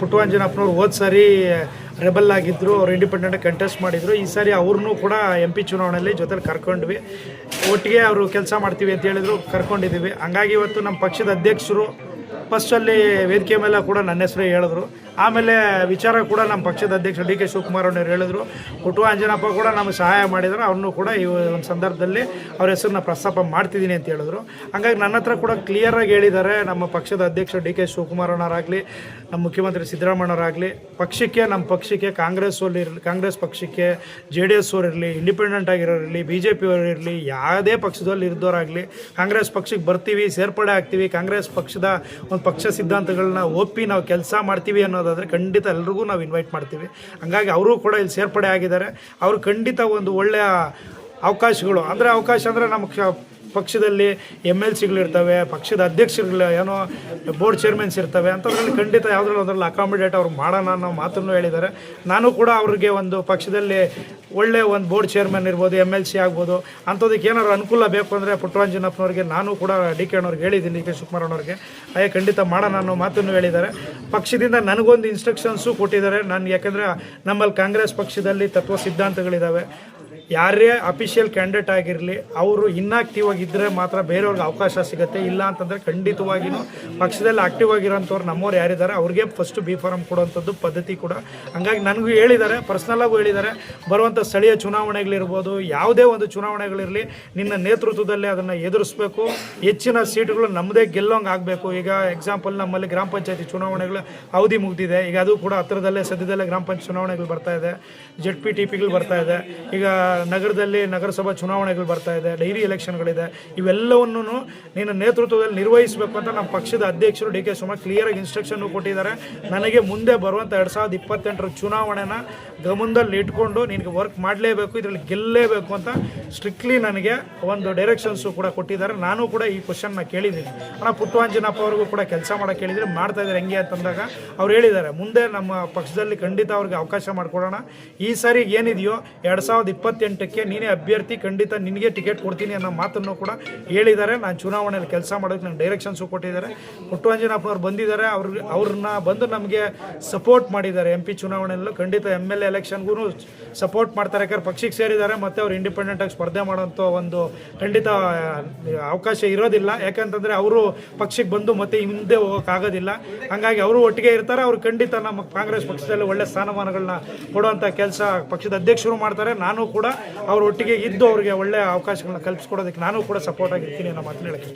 ಪುಟ್ಟವಂಜನಪ್ಪನವ್ರು ಹೋದ ಸಾರಿ ರೆಬಲ್ ಆಗಿದ್ದರು ಅವ್ರು ಇಂಡಿಪೆಂಡೆಂಟ್ ಕಂಟೆಸ್ಟ್ ಮಾಡಿದರು. ಈ ಸಾರಿ ಅವ್ರನ್ನೂ ಕೂಡ ಎಂ ಪಿ ಚುನಾವಣೆಯಲ್ಲಿ ಜೊತೆಲಿ ಕರ್ಕೊಂಡ್ವಿ. ಒಟ್ಟಿಗೆ ಅವರು ಕೆಲಸ ಮಾಡ್ತೀವಿ ಅಂತ ಹೇಳಿದ್ರು ಕರ್ಕೊಂಡಿದ್ದೀವಿ ಹಂಗಾಗಿ ಇವತ್ತು ನಮ್ಮ ಪಕ್ಷದ ಅಧ್ಯಕ್ಷರು ಫಸ್ಟಲ್ಲಿ ವೇದಿಕೆ ಮೇಲೆ ಕೂಡ ನನ್ನ ಹೆಸರು ಹೇಳಿದ್ರು. ಆಮೇಲೆ ವಿಚಾರ ಕೂಡ ನಮ್ಮ ಪಕ್ಷದ ಅಧ್ಯಕ್ಷ ಡಿ ಕೆ ಶಿವಕುಮಾರ್ ಅವ್ರು ಹೇಳಿದ್ರು. ಕುಟು ಅಂಜನಪ್ಪ ಕೂಡ ನಮಗೆ ಸಹಾಯ ಮಾಡಿದ್ರು. ಅವ್ರನ್ನೂ ಕೂಡ ಈ ಒಂದು ಸಂದರ್ಭದಲ್ಲಿ ಅವ್ರ ಹೆಸರನ್ನ ಪ್ರಸ್ತಾಪ ಮಾಡ್ತಿದ್ದೀನಿ ಅಂತ ಹೇಳಿದ್ರು. ಹಂಗಾಗಿ ನನ್ನ ಹತ್ರ ಕೂಡ ಕ್ಲಿಯರಾಗಿ ಹೇಳಿದ್ದಾರೆ. ನಮ್ಮ ಪಕ್ಷದ ಅಧ್ಯಕ್ಷ ಡಿ ಕೆ ಶಿವಕುಮಾರ್ ಅವರಾಗಲಿ ನಮ್ಮ ಮುಖ್ಯಮಂತ್ರಿ ಸಿದ್ದರಾಮಯ್ಯವರಾಗಲಿ ಪಕ್ಷಕ್ಕೆ, ನಮ್ಮ ಪಕ್ಷಕ್ಕೆ, ಕಾಂಗ್ರೆಸ್ ಅಲ್ಲಿ ಕಾಂಗ್ರೆಸ್ ಪಕ್ಷಕ್ಕೆ, ಜೆ ಡಿ ಎಸ್ ಇರಲಿ ಇಂಡಿಪೆಂಡೆಂಟ್ ಆಗಿರೋರಿರಲಿ, ಬಿ ಜೆ ಪಿ ಇರಲಿ ಯಾವುದೇ ಪಕ್ಷದಲ್ಲಿ ಇರಿದವರಾಗಲಿ ಕಾಂಗ್ರೆಸ್ ಪಕ್ಷಕ್ಕೆ ಬರ್ತೀವಿ, ಸೇರ್ಪಡೆ ಆಗ್ತೀವಿ, ಕಾಂಗ್ರೆಸ್ ಪಕ್ಷದ ಒಂದು ಪಕ್ಷ ಸಿದ್ಧಾಂತಗಳನ್ನ ಒಪ್ಪಿ ನಾವು ಕೆಲಸ ಮಾಡ್ತೀವಿ ಅನ್ನೋದಾದರೆ ಖಂಡಿತ ಎಲ್ರಿಗೂ ನಾವು ಇನ್ವೈಟ್ ಮಾಡ್ತೀವಿ. ಹಂಗಾಗಿ ಅವರು ಕೂಡ ಇಲ್ಲಿ ಸೇರ್ಪಡೆ ಆಗಿದ್ದಾರೆ. ಅವರು ಖಂಡಿತ ಒಂದು ಒಳ್ಳೆಯ ಅವಕಾಶಗಳು. ಅಂದರೆ ಅವಕಾಶ ಅಂದರೆ ನಮ್ಮ ಪಕ್ಷದಲ್ಲಿ ಎಂ ಎಲ್ ಸಿಗಳಿರ್ತವೆ, ಪಕ್ಷದ ಅಧ್ಯಕ್ಷರುಗಳು ಏನೋ ಬೋರ್ಡ್ ಚೇರ್ಮನ್ಸ್ ಇರ್ತವೆ ಅಂಥದ್ರಲ್ಲಿ ಖಂಡಿತ ಯಾವುದ್ರಲ್ಲಿ ಒಂದರಲ್ಲಿ ಅಕಾಮಿಡೇಟ್ ಅವ್ರು ಮಾಡೋಣ ಅನ್ನೋ ಮಾತನ್ನು ಹೇಳಿದ್ದಾರೆ. ನಾನು ಕೂಡ ಅವ್ರಿಗೆ ಒಂದು ಪಕ್ಷದಲ್ಲಿ ಒಳ್ಳೆ ಒಂದು ಬೋರ್ಡ್ ಚೇರ್ಮನ್ ಇರ್ಬೋದು ಎಂ ಎಲ್ ಸಿ ಆಗ್ಬೋದು ಅಂಥದಕ್ಕೆ ಏನಾದ್ರು ಅನುಕೂಲ ಬೇಕು ಅಂದರೆ ಪುಟ್ಟರಂಜನಪ್ಪನವ್ರಿಗೆ ನಾನು ಕೂಡ ಡಿ ಕೆ ಅಣ್ಣವ್ರಿಗೆ ಹೇಳಿದ್ದೀನಿ ಡಿ ಕೆ ಶಿವಕುಮಾರಣ್ಣವ್ರಿಗೆ ಅಯ್ಯ, ಖಂಡಿತ ಮಾಡೋಣ ಅನ್ನೋ ಮಾತನ್ನು ಹೇಳಿದ್ದಾರೆ. ಪಕ್ಷದಿಂದ ನನಗೊಂದು ಇನ್ಸ್ಟ್ರಕ್ಷನ್ಸು ಕೊಟ್ಟಿದ್ದಾರೆ. ನಾನು ಯಾಕೆಂದರೆ ನಮ್ಮಲ್ಲಿ ಕಾಂಗ್ರೆಸ್ ಪಕ್ಷದಲ್ಲಿ ತತ್ವ ಸಿದ್ಧಾಂತಗಳಿದ್ದಾವೆ ಯಾರೇ ಅಫಿಷಿಯಲ್ ಕ್ಯಾಂಡಿಡೇಟ್ ಆಗಿರಲಿ, ಅವರು ಇನ್ಆಕ್ಟಿವ್ ಆಗಿದ್ದರೆ ಮಾತ್ರ ಬೇರೆಯವ್ರಿಗೆ ಅವಕಾಶ ಸಿಗುತ್ತೆ. ಇಲ್ಲ ಅಂತಂದರೆ ಖಂಡಿತವಾಗಿಯೂ ಪಕ್ಷದಲ್ಲಿ ಆಕ್ಟಿವ್ ಆಗಿರೋಂಥವ್ರು ನಮ್ಮವ್ರು ಯಾರಿದ್ದಾರೆ, ಅವ್ರಿಗೆ ಫಸ್ಟ್ ಬಿ ಫಾರಮ್ ಕೊಡುವಂಥದ್ದು ಪದ್ಧತಿ ಕೂಡ. ಹಂಗಾಗಿ ನನಗೂ ಹೇಳಿದ್ದಾರೆ ಪರ್ಸ್ನಲ್ಲಾಗೂ ಹೇಳಿದ್ದಾರೆ. ಬರುವಂಥ ಸ್ಥಳೀಯ ಚುನಾವಣೆಗಳಿರ್ಬೋದು, ಯಾವುದೇ ಒಂದು ಚುನಾವಣೆಗಳಿರಲಿ, ನಿನ್ನ ನೇತೃತ್ವದಲ್ಲೇ ಅದನ್ನು ಎದುರಿಸಬೇಕು. ಹೆಚ್ಚಿನ ಸೀಟುಗಳು ನಮ್ಮದೇ ಗೆಲ್ಲೋಂಗೆ ಆಗಬೇಕು. ಈಗ ಎಕ್ಸಾಂಪಲ್ ನಮ್ಮಲ್ಲಿ ಗ್ರಾಮ ಪಂಚಾಯತಿ ಚುನಾವಣೆಗಳು ಅವಧಿ ಮುಗಿದಿದೆ. ಈಗ ಅದು ಕೂಡ ಹತ್ತಿರದಲ್ಲೇ ಸದ್ಯದಲ್ಲೇ ಗ್ರಾಮ ಪಂಚಾಯತ್ ಚುನಾವಣೆಗಳು ಬರ್ತಾ ಇದೆ. ಜೆಡ್ ಪಿ ಟಿ ಪಿಗಳು ಬರ್ತಾ ಇದೆ. ಈಗ ನಗರದಲ್ಲಿ ನಗರಸಭಾ ಚುನಾವಣೆಗಳು ಬರ್ತಾ ಇದೆ, ಡೈರಿ ಎಲೆಕ್ಷನ್ಗಳಿದೆ, ಇವೆಲ್ಲವನ್ನೂ ನೀನು ನೇತೃತ್ವದಲ್ಲಿ ನಿರ್ವಹಿಸಬೇಕು ಅಂತ ನಮ್ಮ ಪಕ್ಷದ ಅಧ್ಯಕ್ಷರು ಡಿ ಕೆ ಸುಮಾ ಕ್ಲಿಯರಾಗಿ ಇನ್ಸ್ಟ್ರಕ್ಷನ್ ಕೊಟ್ಟಿದ್ದಾರೆ. ನನಗೆ ಮುಂದೆ ಬರುವಂಥ ಎರಡು ಸಾವಿರದ ಇಪ್ಪತ್ತೆಂಟರ ಚುನಾವಣೆನ ಗಮನದಲ್ಲಿ ಇಟ್ಕೊಂಡು ನಿನಗೆ ವರ್ಕ್ ಮಾಡಲೇಬೇಕು, ಇದರಲ್ಲಿ ಗೆಲ್ಲಲೇಬೇಕು ಅಂತ ಸ್ಟ್ರಿಕ್ಟ್ಲಿ ನನಗೆ ಒಂದು ಡೈರೆಕ್ಷನ್ಸು ಕೂಡ ಕೊಟ್ಟಿದ್ದಾರೆ. ನಾನು ಕೂಡ ಈ ಕ್ವಶನ್ನ ಕೇಳಿದ್ದೀನಿ. ಅಣ್ಣ, ಪುಟ್ಟವಾಂಜನಪ್ಪ ಅವ್ರಿಗೂ ಕೂಡ ಕೆಲಸ ಮಾಡೋಕೆ ಕೇಳಿದರೆ ಮಾಡ್ತಾ ಇದ್ದಾರೆ ಹೆಂಗೆ ಅಂತಂದಾಗ ಅವ್ರು ಹೇಳಿದ್ದಾರೆ, ಮುಂದೆ ನಮ್ಮ ಪಕ್ಷದಲ್ಲಿ ಖಂಡಿತ ಅವ್ರಿಗೆ ಅವಕಾಶ ಮಾಡಿಕೊಡೋಣ. ಈ ಸಾರಿ ಏನಿದೆಯೋ ಎರಡು ಸಾವಿರದ ಇಪ್ಪತ್ತೆಂಟಕ್ಕೆ ನೀನೇ ಅಭ್ಯರ್ಥಿ, ಖಂಡಿತ ನಿನಗೆ ಟಿಕೆಟ್ ಕೊಡ್ತೀನಿ ಅನ್ನೋ ಮಾತನ್ನು ಕೂಡ ಹೇಳಿದ್ದಾರೆ. ನಾನು ಚುನಾವಣೆಯಲ್ಲಿ ಕೆಲಸ ಮಾಡೋಕ್ಕೆ ನನಗೆ ಡೈರೆಕ್ಷನ್ಸು ಕೊಟ್ಟಿದ್ದಾರೆ. ಪುಟ್ಟವಂಜನಪ್ಪ ಅವ್ರು ಬಂದಿದ್ದಾರೆ. ಅವ್ರ ಅವ್ರನ್ನ ಬಂದು ನಮಗೆ ಸಪೋರ್ಟ್ ಮಾಡಿದ್ದಾರೆ. ಎಂ ಪಿ ಚುನಾವಣೆಯಲ್ಲೂ ಖಂಡಿತ ಎಂ ಎಲ್ ಎ ಎಲೆಕ್ಷನ್ಗೂ ಸಪೋರ್ಟ್ ಮಾಡ್ತಾರೆ. ಯಾಕಂದ್ರೆ ಪಕ್ಷಕ್ಕೆ ಸೇರಿದ್ದಾರೆ, ಮತ್ತು ಅವ್ರು ಇಂಡಿಪೆಂಡೆಂಟಾಗಿ ಸ್ಪರ್ಧೆ ಮಾಡೋಂಥ ಒಂದು ಖಂಡಿತ ಅವಕಾಶ ಇರೋದಿಲ್ಲ. ಯಾಕಂತಂದರೆ ಅವರು ಪಕ್ಷಕ್ಕೆ ಬಂದು ಮತ್ತೆ ಹಿಂದೆ ಹೋಗೋಕ್ಕಾಗೋದಿಲ್ಲ ಹಂಗಾಗಿ ಅವರು ಒಟ್ಟಿಗೆ ಇರ್ತಾರೆ. ಅವ್ರು ಖಂಡಿತ ನಮ್ಮ ಕಾಂಗ್ರೆಸ್ ಪಕ್ಷದಲ್ಲಿ ಒಳ್ಳೆ ಸ್ಥಾನಮಾನಗಳನ್ನ ಕೊಡುವಂಥ ಕೆಲಸ ಪಕ್ಷದ ಅಧ್ಯಕ್ಷರು ಮಾಡ್ತಾರೆ. ನಾನು ಕೂಡ ಅವ್ರ ಒಟ್ಟಿಗೆ ಇದ್ದು ಅವ್ರಿಗೆ ಒಳ್ಳೆ ಅವಕಾಶಗಳನ್ನ ಕಲ್ಪಿಸ್ಕೊಡೋದಕ್ಕೆ ನಾನು ಕೂಡ ಸಪೋರ್ಟ್ ಆಗಿರ್ತೀನಿ ಅನ್ನೋ ಮಾತನ್ನ ಹೇಳಕ್ಕೆ